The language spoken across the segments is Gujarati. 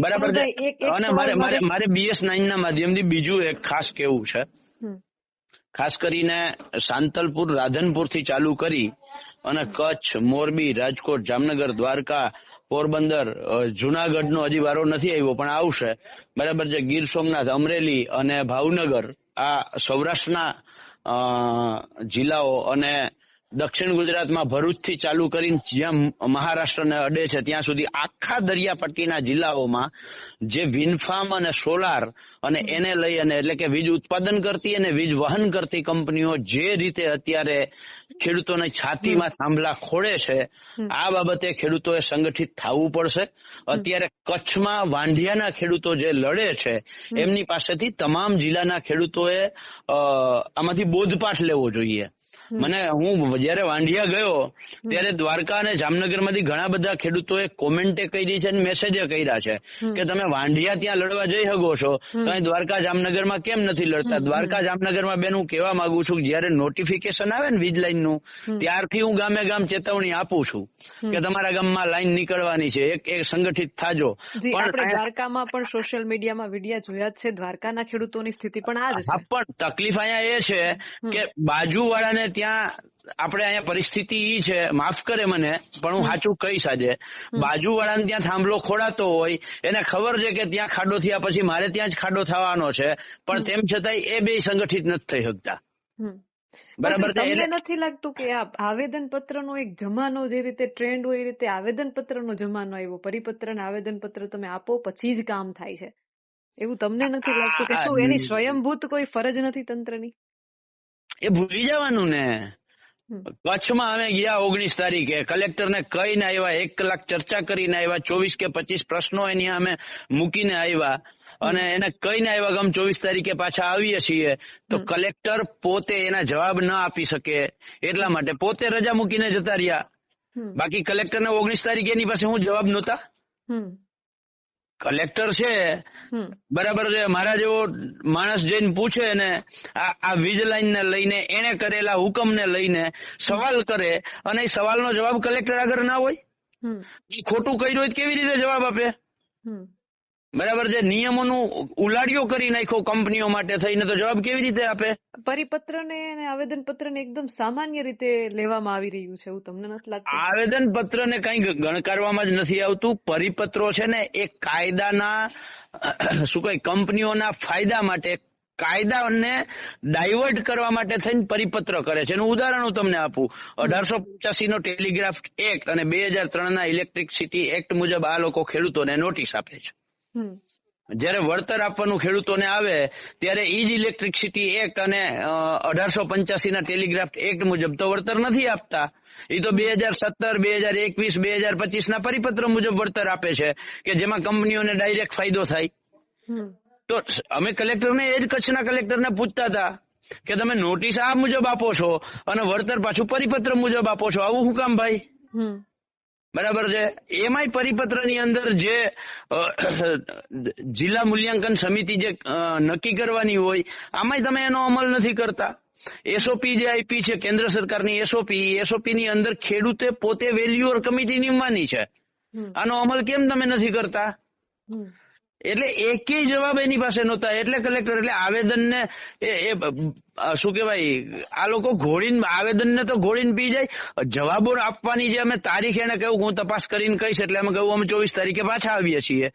બરાબર છે. અને મારે મારે મારે- બીએસ નાઇન ના માધ્યમથી બીજું એક ખાસ કેવું છે. ખાસ કરીને સાંતલપુર રાધનપુરથી ચાલુ કરી અને કચ્છ મોરબી રાજકોટ જામનગર દ્વારકા પોરબંદર જુનાગઢ નો હજી વારો નથી આવ્યો પણ આવશે. બરાબર છે. ગીર સોમનાથ અમરેલી અને ભાવનગર આ સૌરાષ્ટ્રના જિલ્લાઓ અને દક્ષિણ ગુજરાતમાં ભરૂચથી ચાલુ કરીને જ્યાં મહારાષ્ટ્રને અડે છે ત્યાં સુધી આખા દરિયાપટ્ટીના જિલ્લાઓમાં જે વિનફાર્મ અને સોલાર અને એને લઈ અને એટલે કે વીજ ઉત્પાદન કરતી અને વીજ વહન કરતી કંપનીઓ જે રીતે અત્યારે ખેડૂતોને છાતીમાં થાંભલા ખોડે છે આ બાબતે ખેડૂતોએ સંગઠિત થવું પડશે. અત્યારે કચ્છમાં વાંઢિયાના ખેડૂતો જે લડે છે એમની પાસેથી તમામ જિલ્લાના ખેડૂતોએ આમાંથી બોધપાઠ લેવો જોઈએ. મને હું જયારે વાંઢિયા ગયો ત્યારે દ્વારકા અને જામનગરમાંથી ઘણા બધા ખેડૂતોએ કોમેન્ટે કરી છે અને મેસેજે કર્યા છે કે તમે વાંઢિયા ત્યાં લડવા જઈ શકો છો. તો દ્વારકા જામનગરમાં કેમ નથી લડતા? દ્વારકા જામનગરમાં બેન હું કેવા માંગુ છું જયારે નોટિફિકેશન આવે ને વીજ લાઈનનું ત્યારથી હું ગામે ગામ ચેતવણી આપું છું કે તમારા ગામમાં લાઈન નીકળવાની છે. એક એક સંગઠિત થાજો. પણ દ્વારકામાં પણ સોશિયલ મીડિયામાં વિડીયા જોયા છે. દ્વારકાના ખેડૂતોની સ્થિતિ પણ આ જ છે. પણ તકલીફ અહીંયા એ છે કે બાજુવાળાને ત્યાં આપણે અહીંયા પરિસ્થિતિ ઈ છે માફ કરે મને પણ હું સાચું કહીશ આજે. બાજુવાળાને ત્યાં થાંભલો ખોડાતો હોય એને ખબર છે કે ત્યાં ખાડો થયા પછી મારે ત્યાં જ ખાડો થવાનો છે પણ તેમ છતાંય એ બે સંગઠિત નથી થઈ શકતા. બરાબર તમને નથી લાગતું કે આ આવેદન પત્રનો એક જમાનો જે રીતે ટ્રેન્ડ હોય એ રીતે આવેદન પત્રનો જમાનો આવ્યો? પરિપત્ર ને આવેદન પત્ર તમે આપો પછી જ કામ થાય છે. એવું તમને નથી લાગતું કે શું એની સ્વયંભૂત કોઈ ફરજ નથી તંત્રની? એ ભૂલી જવાનું ને. કચ્છમાં અમે ગયા ઓગણીસ તારીખે. કલેક્ટરને કહીને આવ્યા એક કલાક ચર્ચા કરીને આવ્યા ચોવીસ કે પચીસ પ્રશ્નો એની અમે મૂકીને આવ્યા. અને એને કહીને આવ્યા ગમ અમે ચોવીસ તારીખે પાછા આવીએ છીએ. તો કલેક્ટર પોતે એના જવાબ ન આપી શકે એટલા માટે પોતે રજા મૂકીને જતા રહ્યા. બાકી કલેક્ટરને ઓગણીસ તારીખે એની પાસે હું જવાબ નહોતા. કલેક્ટર છે બરાબર છે મારા જેવો માણસ જઈને પૂછે ને આ વીજ લાઈન ને લઈને એને કરેલા હુકમ ને લઈને સવાલ કરે અને એ સવાલનો જવાબ કલેક્ટર આગળ ના હોય? ખોટું કર્યું હોય કેવી રીતે જવાબ આપે. બરાબર છે? નિયમોનું ઉલાડિયો કરી નાખ્યો કંપનીઓ માટે થઈને તો જવાબ કેવી રીતે આપે? પરિપત્રને અને આવેદન પત્રને એકદમ સામાન્ય રીતે લેવામાં આવી રહ્યું છે એવું તમને નથી લાગતું? આવેદન પત્ર ને કઈ ગણકારવામાં જ નથી આવતું. પરિપત્રો છે ને એ કાયદાના શું કઈ કંપનીઓના ફાયદા માટે કાયદાને ડાયવર્ટ કરવા માટે થઈને પરિપત્ર કરે છે. એનું ઉદાહરણ હું તમને આપું. અઢારસો પંચ્યાસી નો ટેલિગ્રાફ એક્ટ અને બે હજાર ત્રણ ના ઇલેક્ટ્રિસિટી એક્ટ મુજબ આ લોકો ખેડૂતોને નોટિસ આપે છે. જ્યારે વળતર આપવાનું ખેડૂતોને આવે ત્યારે ઈ જ ઇલેક્ટ્રિસિટી એક્ટ અને અઢારસો પંચ્યાસી ના ટેલિગ્રાફ એક્ટ મુજબ તો વળતર નથી આપતા. એ તો બે હજાર સત્તર બે હજાર એકવીસ બે હજાર પચીસ ના પરિપત્ર મુજબ વળતર આપે છે કે જેમાં કંપનીઓને ડાયરેક્ટ ફાયદો થાય. તો અમે કલેક્ટરને એ જ કચ્છના કલેક્ટરને પૂછતા હતા કે તમે નોટિસ આ મુજબ આપો છો અને વળતર પાછું પરિપત્ર મુજબ આપો છો. આવું હું કામ ભાઈ. બરાબર છે? એમાંય પરિપત્રની અંદર જે જિલ્લા મૂલ્યાંકન સમિતિ જે નક્કી કરવાની હોય આમાંય તમે એનો અમલ નથી કરતા. એસઓપી જે આપી છે કેન્દ્ર સરકારની એસઓપી એસઓપી ની અંદર ખેડૂતે પોતે વેલ્યુઅર કમિટી નિમવાની છે. આનો અમલ કેમ તમે નથી કરતા. એટલે એકેય જવાબ એની પાસે નહોતા. એટલે કલેક્ટર એટલે આવેદનને એ એ શું કહેવાય આ લોકો ઘોડીને આવેદનને તો ઘોડીને પી જાય. જવાબો આપવાની જે અમે તારીખ એને કહ્યું હું તપાસ કરીને કહીશ એટલે અમે કહ્યું અમે ચોવીસ તારીખે પાછા આવીએ છીએ.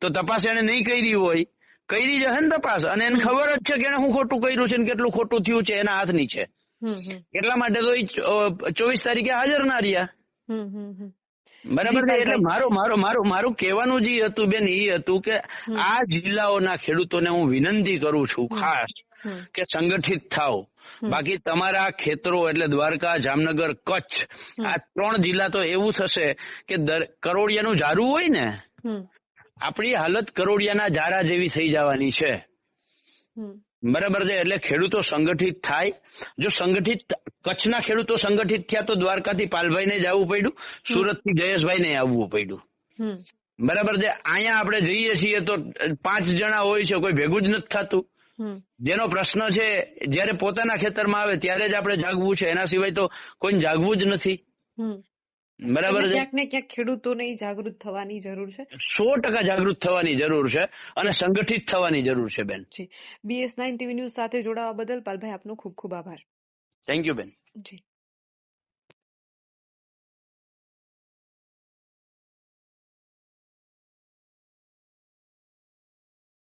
તો તપાસ એને નહીં કરી હોય. કરી જશે ને તપાસ. અને એને ખબર જ છે કે એને હું ખોટું કર્યું છે ને કેટલું ખોટું થયું છે એના હાથની છે. એટલા માટે તો એ ચોવીસ તારીખે હાજર ના રહ્યા. બરાબર એટલે મારો મારો મારું મારું કહેવાનું જે હતું બેન એ હતું કે આ જિલ્લાઓના ખેડૂતોને હું વિનંતી કરું છું ખાસ કે સંગઠિત થાવ બાકી તમારા ખેતરો એટલે દ્વારકા જામનગર કચ્છ આ ત્રણ જિલ્લા તો એવું થશે કે કરોડિયાનું ઝારું હોય ને. આપણી હાલત કરોડિયાના ઝારા જેવી થઈ જવાની છે. બરાબર છે? એટલે ખેડૂતો સંગઠિત થાય. જો સંગઠિત કચ્છના ખેડૂતો સંગઠિત થયા તો દ્વારકાથી પાલભાઈને ને આવવું પડ્યું. સુરતથી જયેશભાઈને આવવું પડ્યું. બરાબર છે? અહીંયા આપણે જઈએ છીએ તો પાંચ જણા હોય છે કોઈ ભેગું જ નથી થતું. જેનો પ્રશ્ન છે જયારે પોતાના ખેતરમાં આવે ત્યારે જ આપણે જાગવું છે. એના સિવાય તો કોઈ જાગવું જ નથી. બરાબર છે? ક્યાંક ને ક્યાંક ખેડૂતોને જાગૃત થવાની જરૂર છે. સો ટકા જાગૃત થવાની જરૂર છે અને સંગઠિત થવાની જરૂર છે બેન. બીએસ નાઇન ટીવી ન્યૂઝ સાથે જોડાવા બદલ પાલભાઈ આપનો ખૂબ ખૂબ આભાર. થેન્ક યુ બેન જી